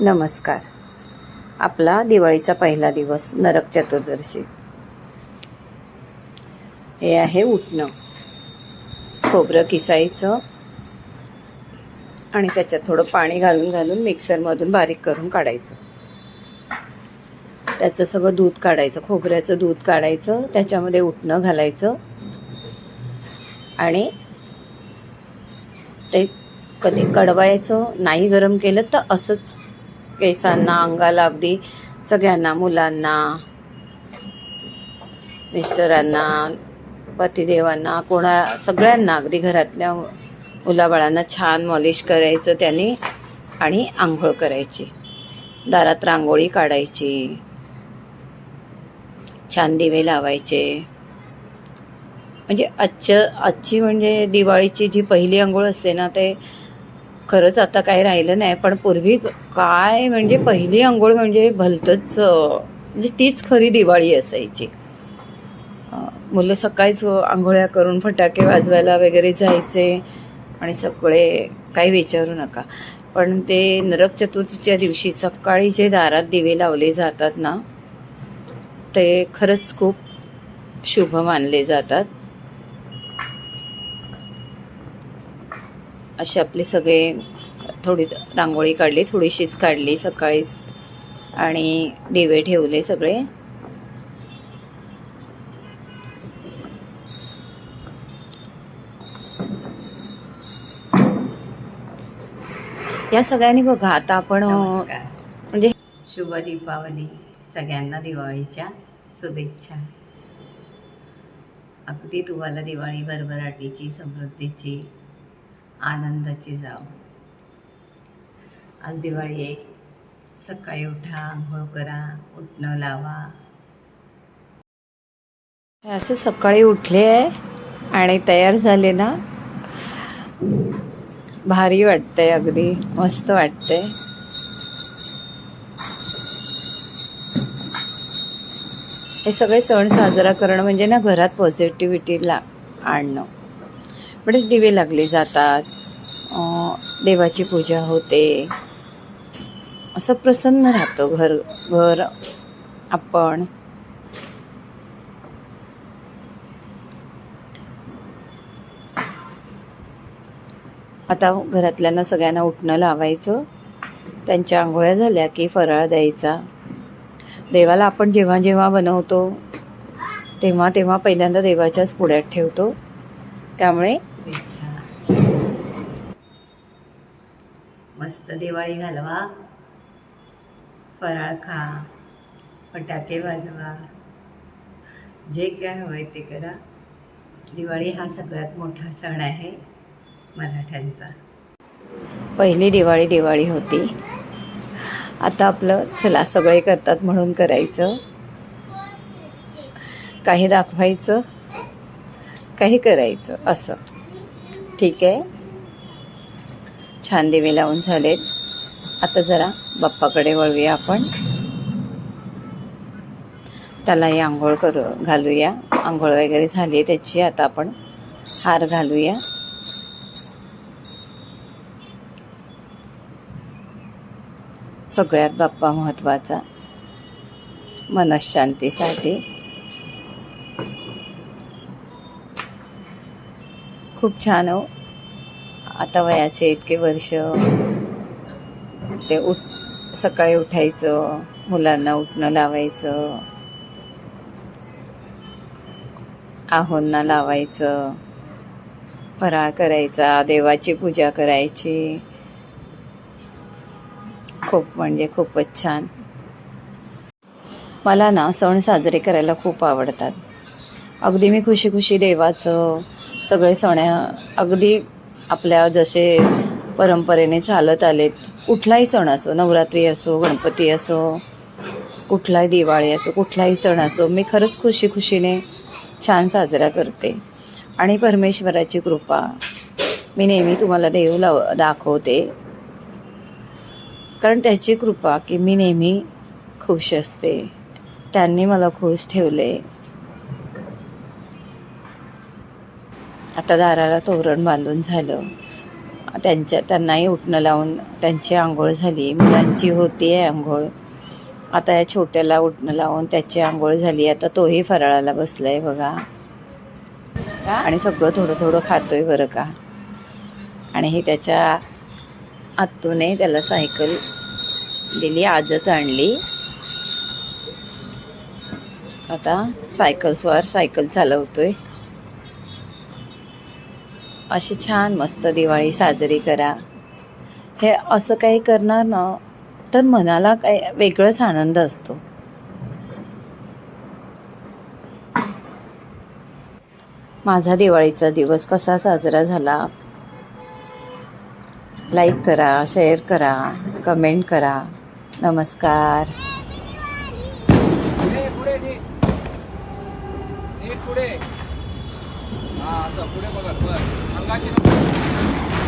नमस्कार. आपला दिवाळीचा पहिला दिवस नरक चतुर्दशी. हे आहे उठणं खोबरं किसायचं. आणि त्याच्यात थोडं पाणी घालून घालून मिक्सरमधून बारीक करून काढायचं. त्याचं सगळं दूध काढायचं. खोबऱ्याचं दूध काढायचं. त्याच्यामध्ये उठणं घालायचं. आणि ते कधी कडवायचं नाही गरम केलं तर असंच केसांना अंगाला अगदी सगळ्यांना मुलांना मिस्टरांना पतिदेवांना कोणा सगळ्यांना अगदी घरातल्या मुलाबाळांना छान मॉलिश करायचं त्याने आणि आंघोळ करायची. दारात रांगोळी काढायची. छान दिवे लावायचे. म्हणजे आजच्या आजची म्हणजे दिवाळीची जी पहिली आंघोळ असते ना ते खरंच आता काही राहिलं नाही पण पूर्वी काय म्हणजे पहिली आंघोळ म्हणजे भलतंच म्हणजे तीच खरी दिवाळी असायची. मुलं सकाळीच आंघोळ्या करून फटाके वाजवायला वगैरे जायचे आणि सगळे काही विचारू नका. पण ते नरक चतुर्थीच्या दिवशी सकाळी जे दारात दिवे लावले जातात ना ते खरंच खूप शुभ मानले जातात. असे आपले सगळे थोडी रांगोळी काढली थोडीशीच काढली सकाळीच. आणि दिवे ठेवले सगळे. या सगळ्यांनी बघा आता आपण म्हणजे शुभ दीपावली सगळ्यांना दिवाळीच्या शुभेच्छा. अगदी तुम्हाला दिवाळी भरभराटीची समृद्धीची आनंदाची जाव. आज दिवाळी आहे. सकाळी उठा आंघोळ करा उठणं लावा. असं सकाळी उठले आहे आणि तयार झाले ना. भारी वाटतंय अगदी. मस्त वाटतंय. हे सगळे सण साजरा करणं म्हणजे ना घरात पॉझिटिव्हिटीला आणणं. बरेच दिवे लागले जातात. देवाची पूजा होते. असं प्रसन्न राहतं घर घर आपण. आता घरातल्यांना सगळ्यांना उठणं लावायचं. त्यांच्या आंघोळ्या झाल्या की फराळ द्यायचा. देवाला आपण जेव्हा जेव्हा बनवतो तेव्हा तेव्हा पहिल्यांदा देवाच्याच पुढ्यात ठेवतो. त्यामुळे मस्त दिवाळी घालवा. फराळ खा. फटाके वाजवा. जे काय हवंय ते करा. दिवाळी हा सगळ्यात मोठा सण आहे मराठ्यांचा. पहिली दिवाळी दिवाळी होती. आता आपलं चला सगळे करतात म्हणून करायचं. काही दाखवायचं काही करायचं असं. ठीक आहे. छान दिवे लावून झालेत. आता जरा बाप्पाकडे वळूया आपण. त्यालाही आंघोळ करू घालूया. आंघोळ वगैरे झाली आहे त्याची आता आपण हार घालूया. सगळ्यात बाप्पा महत्त्वाचा मनशांतीसाठी. खूप छान हो. आता वयाचे इतके वर्ष. ते उठ सकाळी उठायचं मुलांना उठणं लावायचं. आहोंना लावायचं. फराळ करायचा देवाची पूजा करायची. खूप म्हणजे खूपच छान. मला ना सण साजरे करायला खूप आवडतात. अगदी मी खुशी खुशी देवाचं सगळे सण अगदी आपल्या जसे परंपरेने चालत आलेत. कुठलाही सण असो नवरात्री असो गणपती असो कुठलाही दिवाळी असो कुठलाही सण असो मी खरंच खुशी खुशीने छान साजरा करते. आणि परमेश्वराची कृपा मी नेहमी तुम्हाला देव लाव दाखवते. कारण त्याची कृपा की मी नेहमी खुश असते. त्यांनी मला खुश ठेवले. आता दाराला तोरण बांधून झालं. त्यांच्या त्यांनाही उठणं लावून त्यांची आंघोळ झाली. मुलांची होती आहे आंघोळ. आता या छोट्याला उठणं लावून त्याची आंघोळ झाली. आता तोही फराळाला बसलाय बघा. आणि सगळं थोडं थोडं खातोय बरं का. आणि हे त्याच्या आत्तूने त्याला सायकल दिली आजच आणली. आता सायकल स्वार सायकल चालवतोय. अशी छान मस्त दिवाळी साजरी करा. हे असं काही करणार ना तर मनाला काय वेगळंच आनंद असतो. माझा दिवाळीचा दिवस कसा साजरा झाला? लाईक करा शेअर करा कमेंट करा. नमस्कार. बर अंगाची नको.